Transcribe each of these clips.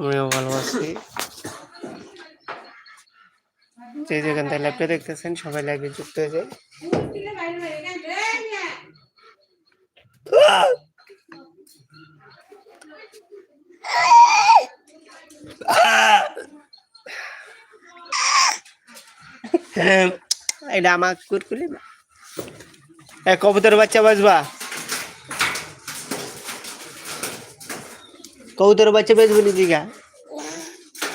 আমিও ভালো আছি। যে যেখান থেকে লাইভটা দেখতেছেন, সবাই লাইভে যুক্ত হয়ে যায় এটা আমার কুরকুলি এ কবুতর বাচ্চা বাজবা? কবুতর বাচ্চা বেচবো নি দিঘা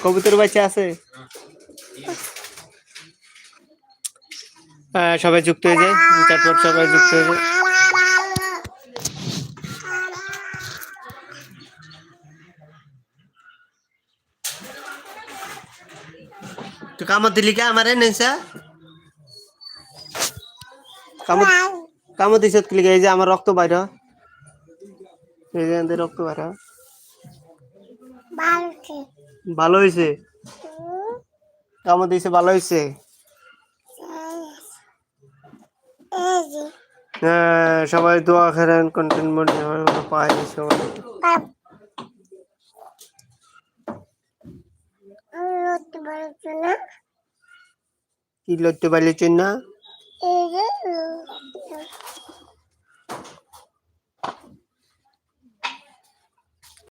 কবুতর বাচ্চা আছে? আহ, সবাই যুক্ত হয়ে যায়। তারপর সবাই যুক্ত হয়ে যায়। কামত দিলি কে আমারে কামত কামত দিছত কি এই যে আমার রক্ত বাইর হয়। রক্ত বাইর হয়। ভালো হয়েছে কামত দিছে ভালো হয়েছে হ্যাঁ সবাই দোয়া করেন কন্টেন্ট পাই সবাই। কি লড়তে পারলে না?